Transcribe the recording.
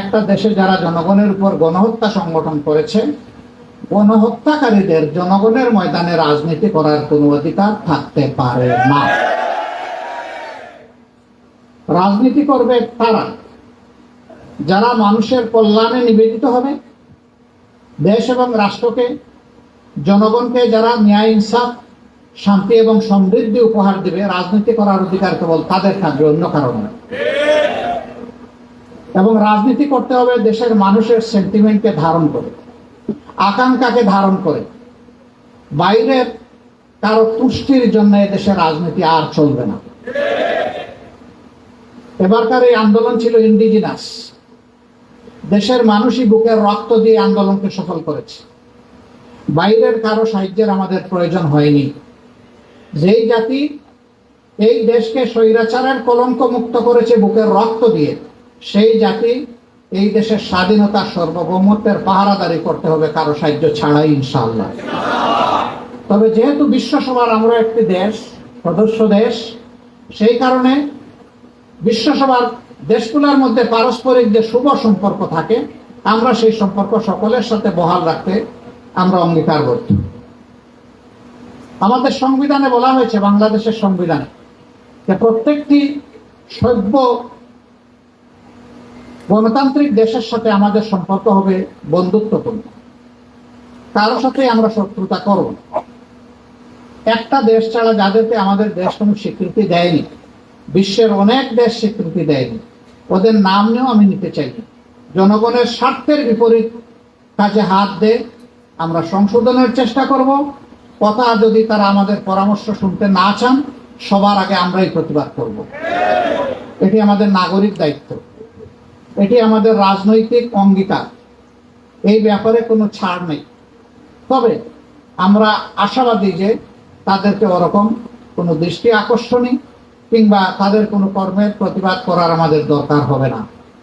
একটা দেশে যারা জনগণের উপর গণহত্যা সংগঠন করেছে, গণহত্যাকারীদের জনগণের ময়দানে রাজনীতি করার কোনো অধিকার থাকতে পারে না। রাজনীতি করবে তারা। যারা মানুষের কল্যাণে নিবেদিত হবে, দেশ এবং রাষ্ট্রকে, জনগণকে যারা ন্যায়, ইনসাফ, শান্তি এবং সমৃদ্ধি উপহার দিবে, রাজনীতি করার অধিকার কেবল তাদের থাকবে, অন্য কারণে এবং রাজনীতি করতে হবে দেশের মানুষের সেন্টিমেন্টকে ধারণ করে, আকাঙ্ক্ষাকে ধারণ করে। বাইরের কারও তুষ্টির জন্য দেশের রাজনীতি আর চলবে না। এবারকার এই আন্দোলন ছিল ইন্ডিজিনাস দেশের মানুষই বুকের রক্ত দিয়ে আন্দোলনকে সফল করেছে। বাইরের কারও সাহায্যের আমাদের প্রয়োজন হয়নি। যেই জাতি এই দেশকে স্বৈরাচারের কলঙ্ক মুক্ত করেছে বুকের রক্ত দিয়ে সেই জাতি এই দেশের স্বাধীনতা সার্বভৌমত্বের পাহারাদারি করতে হবে, কারও সাহায্য ছাড়াই ইনশাল্লাহ তবে যেহেতু বিশ্বসভার আমরা একটি দেশ, সদস্য দেশ, সেই কারণে বিশ্বসভার দেশগুলোর মধ্যে পারস্পরিক যে শুভ সম্পর্ক থাকে, আমরা সেই সম্পর্ক সকলের সাথে বহাল রাখতে আমরা অঙ্গীকারবদ্ধ। আমাদের সংবিধানে বলা হয়েছে, বাংলাদেশের সংবিধানে, যে প্রত্যেকটি সভ্য গণতান্ত্রিক দেশের সাথে আমাদের সম্পর্ক হবে বন্ধুত্বপূর্ণ। কারোর সাথে আমরা শত্রুতা করব একটা দেশ ছাড়া যাদেরকে আমাদের দেশ কোনো স্বীকৃতি দেয়নি, বিশ্বের অনেক দেশ স্বীকৃতি দেয়নি, ওদের নাম নিয়েও আমি নিতে চাই জনগণের স্বার্থের বিপরীত কাজে হাত দেয়, আমরা সংশোধনের চেষ্টা করব। কথা যদি তারা আমাদের পরামর্শ শুনতে না চান, সবার আগে আমরাই প্রতিবাদ করব। এটি আমাদের নাগরিক দায়িত্ব। এটি আমাদের রাজনৈতিক অঙ্গীকার। এই ব্যাপারে কোনো ছাড় নেই। তবে আমরা আশাবাদী যে তাদেরকে ওরকম কোনো দৃষ্টি আকর্ষণী কিংবা তাদের কোনো কর্মের প্রতিবাদ করার আমাদের দরকার হবে না।